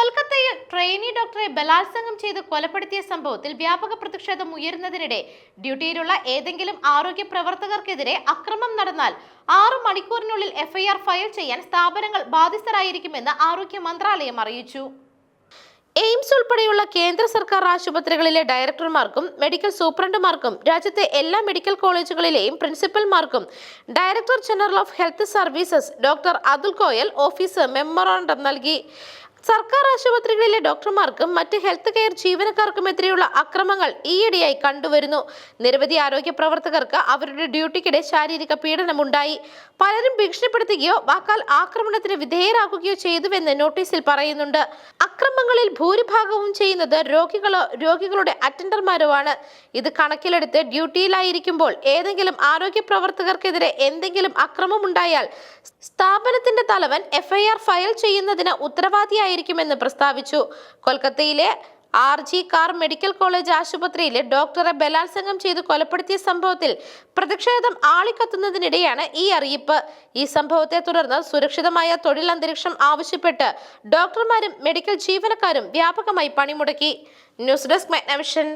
കൊൽക്കത്തയിൽ ട്രെയിനി ഡോക്ടറെ ബലാത്സംഗം ചെയ്ത് കൊലപ്പെടുത്തിയ സംഭവത്തിൽ വ്യാപക പ്രതിഷേധം ഉയരുന്നതിനിടെ ഡ്യൂട്ടിയിലുള്ള ഏതെങ്കിലും ആരോഗ്യ പ്രവർത്തകർക്കെതിരെ അക്രമം നടന്നാൽ ആറു മണിക്കൂറിനുള്ളിൽ എഫ്ഐആർ ഫയൽ ചെയ്യാൻ സ്ഥാപനങ്ങൾ ബാധ്യസ്ഥരായിരിക്കുമെന്ന് ആരോഗ്യ മന്ത്രാലയം അറിയിച്ചു. എയിംസ് ഉൾപ്പെടെയുള്ള കേന്ദ്ര സർക്കാർ ആശുപത്രികളിലെ ഡയറക്ടർമാർക്കും മെഡിക്കൽ സൂപ്രണ്ടുമാർക്കും രാജ്യത്തെ എല്ലാ മെഡിക്കൽ കോളേജുകളിലെയും പ്രിൻസിപ്പൽമാർക്കും director general of health services doctor Atul Goyal office memorandum നൽകി. സർക്കാർ ആശുപത്രികളിലെ ഡോക്ടർമാർക്കും മറ്റ് ഹെൽത്ത് കെയർ ജീവനക്കാർക്കും ജീവനക്കാർക്കുമെതിരെയുള്ള അക്രമങ്ങൾ ഈയിടെയായി കണ്ടുവരുന്നു. നിരവധി ആരോഗ്യ പ്രവർത്തകർക്ക് അവരുടെ ഡ്യൂട്ടിക്കിടെ ശാരീരിക പീഡനമുണ്ടായി. പലരും ഭീഷണിപ്പെടുത്തുകയോ വാക്കാൽ ആക്രമണത്തിന് വിധേയരാകുകയോ ചെയ്തുവെന്ന് നോട്ടീസിൽ പറയുന്നുണ്ട്. അക്രമങ്ങളിൽ ഭൂരിഭാഗവും ചെയ്യുന്നത് രോഗികളോ രോഗികളുടെ അറ്റൻഡർമാരോ ആണ് ഇത് കണക്കിലെടുത്ത് ഡ്യൂട്ടിയിലായിരിക്കുമ്പോൾ ഏതെങ്കിലും ആരോഗ്യ പ്രവർത്തകർക്കെതിരെ എന്തെങ്കിലും അക്രമമുണ്ടായാൽ സ്ഥാപനത്തിന്റെ തലവൻ എഫ്ഐആർ ഫയൽ ചെയ്യുന്നതിന് ഉത്തരവാദിയായിരിക്കുമെന്ന് പ്രസ്താവിച്ചു. കൊൽക്കത്തയിലെ R G Kar medical college ആശുപത്രിയിലെ ഡോക്ടറെ ബലാത്സംഗം ചെയ്ത് കൊലപ്പെടുത്തിയ സംഭവത്തിൽ പ്രതിഷേധം ആളിക്കത്തുന്നതിനിടെയാണ് ഈ അറിയിപ്പ്. ഈ സംഭവത്തെ തുടർന്ന് സുരക്ഷിതമായ തൊഴിൽ അന്തരീക്ഷം ആവശ്യപ്പെട്ട് ഡോക്ടർമാരും മെഡിക്കൽ ജീവനക്കാരും വ്യാപകമായി പണിമുടക്കി. News desk Magnavision.